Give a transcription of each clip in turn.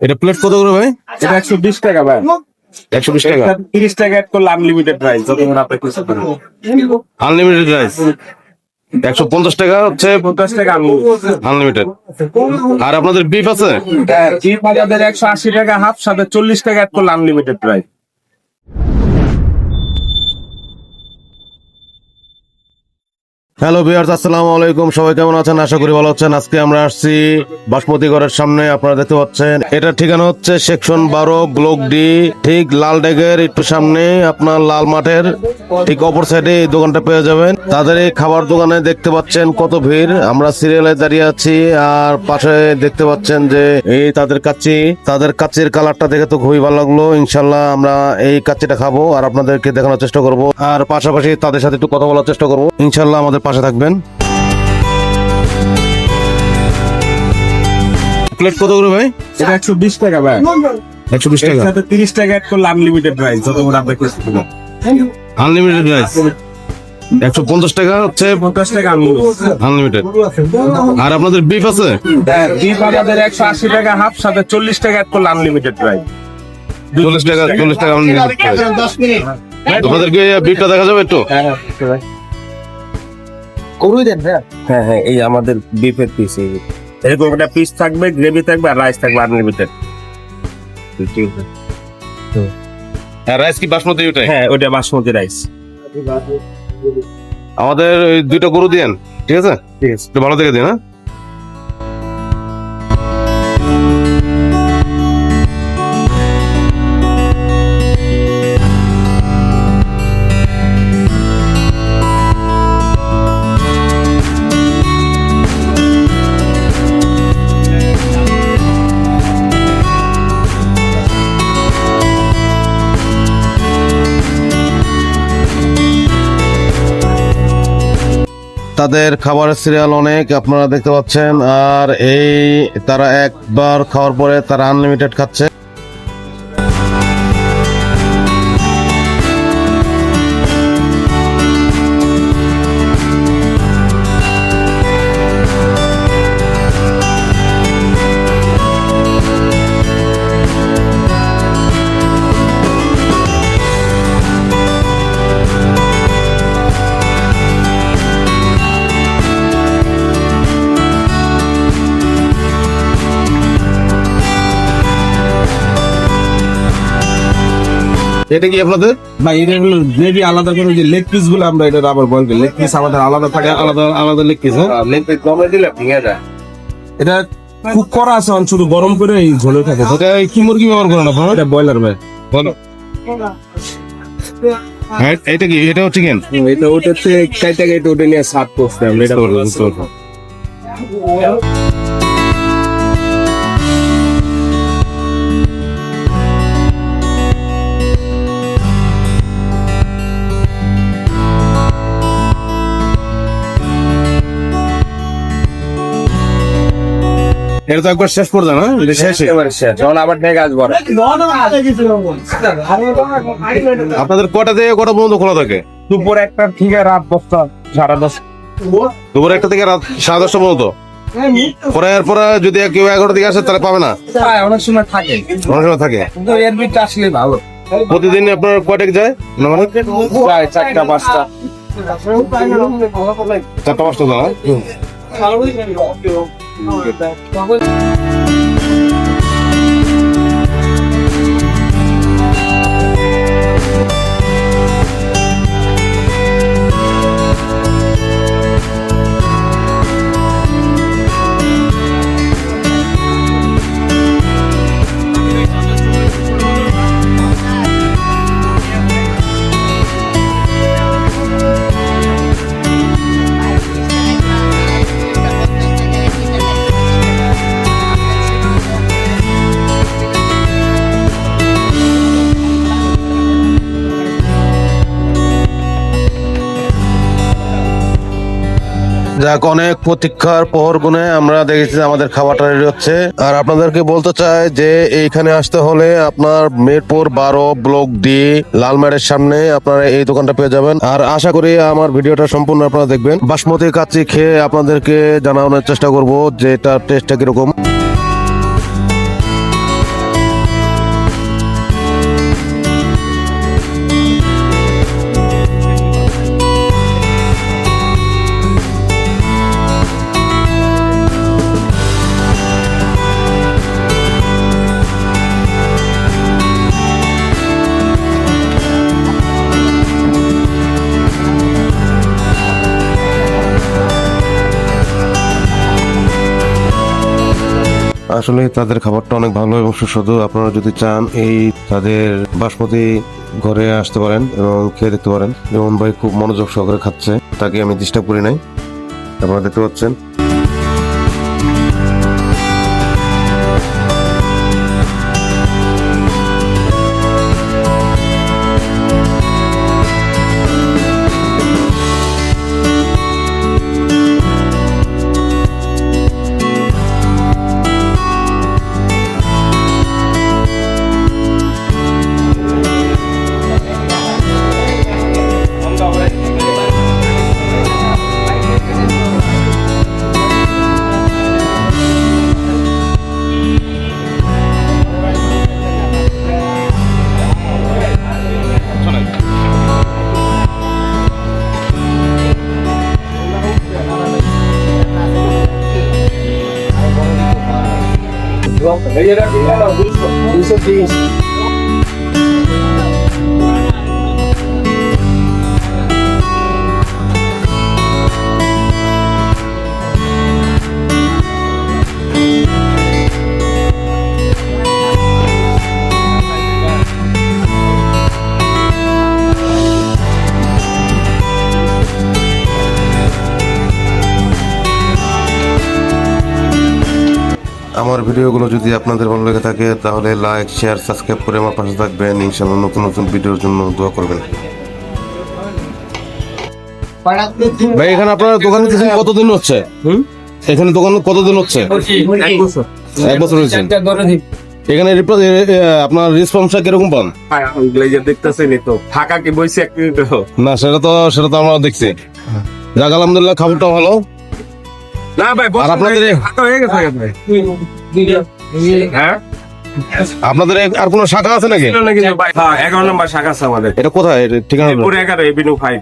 এটা প্লেট কত করে ভাই? এটা একশো বিশ টাকা ভাই। একশো বিশ টাকা? তিরিশ টাকা অ্যাড করলে আনলিমিটেড প্রাইস যতক্ষণ আপনি করেন আনলিমিটেড রাইস একশো পঞ্চাশ টাকা হচ্ছে পঞ্চাশ টাকা আনলিমিটেড আনলিমিটেড আর আপনাদের বিফ আছে? বাজারের একশো আশি টাকা হাফ সাথে চল্লিশ টাকা অ্যাড করলে আনলিমিটেড প্রাইস হ্যালো বিয়ার্স আসসালামু আলাইকুম। সবাই কেমন আছেন? আশা করি ভালো আছেন। আজকে আমরা আসছি বাসমতি ঘরের সামনে। আপনারা দেখতে পাচ্ছেন, এটার ঠিকানা হচ্ছে সেকশন বারো, ব্লক ডি, ঠিক লাল ডেগের একটু সামনে আপনার লাল মাঠের ঠিক অপর সাইডে এই দোকানটা পেয়ে যাবেন। তাদের এই খাবার দোকানে দেখতে পাচ্ছেন কত ভিড়। আমরা সিরিয়ালে দাঁড়িয়ে আছি আর পাশে দেখতে পাচ্ছেন যে এই তাদের কাচ্চি। তাদের কাচ্চির কালারটা দেখে তো খুবই ভালো লাগল। ইনশাল্লাহ আমরা এই কাচ্চিটা খাব আর আপনাদেরকে দেখানোর চেষ্টা করব। আর পাশাপাশি তাদের সাথে একটু কথা বলার চেষ্টা করব। ইনশাল্লাহ আমাদের পাশে থাকবেন। প্লেট কত করে ভাই? এটা একশো বিশ টাকা ভাই। একশো বিশ টাকা। সাথে তিরিশ টাকা অ্যাড করলে আনলিমিটেড প্রাইস যতক্ষণ আপনি কিছু করেন আনলিমিটেড রাইস একশো পঞ্চাশ টাকা হচ্ছে পঞ্চাশ টাকা আনলিমিটেড আনলিমিটেড আর আপনাদের বিফ আছে? চিপ বাজারের একশো আশি টাকা হাফ সাথে চল্লিশ টাকা অ্যাড করলে আনলিমিটেড প্রাইস চল্লিশ টাকা চল্লিশ টাকা unlimited price। আপনাদেরকে বিফটা দেখা যাবে একটু? হ্যাঁ হ্যাঁ এই আমাদের বিফের পিস এরকম একটা পিস থাকবে গ্রেভি থাকবে আর রাইস থাকবে আনলিমিটেড হ্যাঁ রাইস কি বাসমতি ওটাই? হ্যাঁ ওটা বাসমতি রাইস আমাদের ওই দুইটা গরু দিয়েন ঠিক আছে? ঠিক আছে। ভালো থেকে দিন হ্যাঁ? তাদের খাবারের সিরিয়াল অনেক, আপনারা দেখতে পাচ্ছেন। আর এই তারা একবার খাওয়ার পরে তারা আনলিমিটেড খাচ্ছে। এটা কি আপনাদের? ভাই এটা হলো গ্রেভি আলাদা করে যে লেগ পিসগুলো আমরা এটা আবার করি লেগ পিস আমাদের আলাদা থাকে আলাদা আলাদা লেগ পিস হ্যাঁ? লেগ পিস গরমে দিলে ভেঙে যায়। এটা কুক করা আছে শুধু গরম করে এই ঝোলে থাকে। এটা কি মুরগি ব্যবহার করেন আপনারা? এটা ব্রয়লার ভাই। বলো। হ্যাঁ এটা কি? এটাও চিকেন এটা ওটাতে কাইটা কাইটা ওটা নিয়ে সাত করছে আমরা এটা এটা তো একবার শেষ পর্যন্ত না? এটা শেষে শেষ। যখন আবার ঢেকে আসব আপনাদের কটা থেকে কটা পর্যন্ত খোলা থাকে? দুপুর একটা ঠিক আছে রাত দশটা সাড়ে দশ দুপুর একটা থেকে রাত সাড়ে দশটা পর্যন্ত? পরে এরপরে যদি কেউ এগারো দিকে আসে তাহলে পাবে না? প্রায় অনেক সময় থাকে। অনেক সময় থাকে? এর ভিতরে আসলে ভালো। প্রতিদিন আপনার কয়টাকে যায়? মানে প্রায় চারটা পাঁচটা। চারটা পাঁচটা। যাক, অনেক প্রতীক্ষার পর গুনে আমরা দেখেছি আমাদের খাবারটা রেডি হচ্ছে। আর আপনাদেরকে বলতে চাই যে এইখানে আসতে হলে আপনার মিরপুর বারো ব্লক ডি লালমারের সামনে আপনারা এই দোকানটা পেয়ে যাবেন। আর আশা করি আমার ভিডিওটা সম্পূর্ণ আপনারা দেখবেন। বাসমতি কাচ্চি খেয়ে আপনাদেরকে জানানোর চেষ্টা করব যে এটার টেস্টটা কীরকম। আসলে তাদের খাবারটা অনেক ভালো এবং সুস্বাদু। আপনারা যদি চান, এই তাদের বাসমতি ঘরে আসতে পারেন এবং খেয়ে দেখতে পারেন। যেমন ভাই খুব মনোযোগ সহকারে খাচ্ছে, তাকে আমি ডিস্টার্ব করি নাই। আপনারা দেখতে পাচ্ছেন। Ganyan na, Augusto. Augusto, please. আমার ভিডিওগুলো যদি আপনাদের ভালো লেগে থাকে তাহলে লাইক শেয়ার সাবস্ক্রাইব করে আমার পাশে থাকবেন। ইনশাআল্লাহ নতুন নতুন ভিডিওর জন্য দোয়া করবেন। ভাই এখানে আপনার দোকান কিছু কতদিন হচ্ছে? এখানে দোকান কতদিন হচ্ছে? এক বছর। এক বছর। হয়েছে। এখানে আপনার রেসপন্সটা কীরকম পান? গ্লেজার দেখতেছেন তো। ফাঁকা কি বইছে এক মিনিট না সেটা তো সেটা তো আমরা দেখছি। যাক আলহামদুলিল্লাহ খাবারটা ভালো। না ভাই আর আপনাদের হয়ে গেছে ভাই। হ্যাঁ? আপনাদের আর কোনো শাখা আছে নাকি? হ্যাঁ এগারো নম্বর শাখা আছে আমাদের। এটা কোথায়? ঠিকানা পুরো এগারো এভিনিউ ফাইভ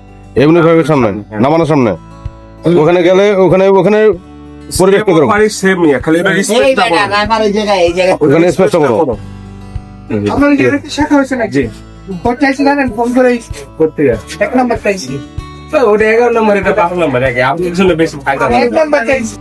ফাইভের সামনে নামানোর সামনে। ওখানে গেলে ওখানে ওখানে সেম ইয়া খালি ওখানে স্পেসটা আপনার শাখা হয়েছে নাকি? ফোন করে এক নাম্বার ওটা এগারো নম্বর এটা বারো নম্বর একে আপনার জন্য বেশি ফায়দা এক নাম্বার চাইছি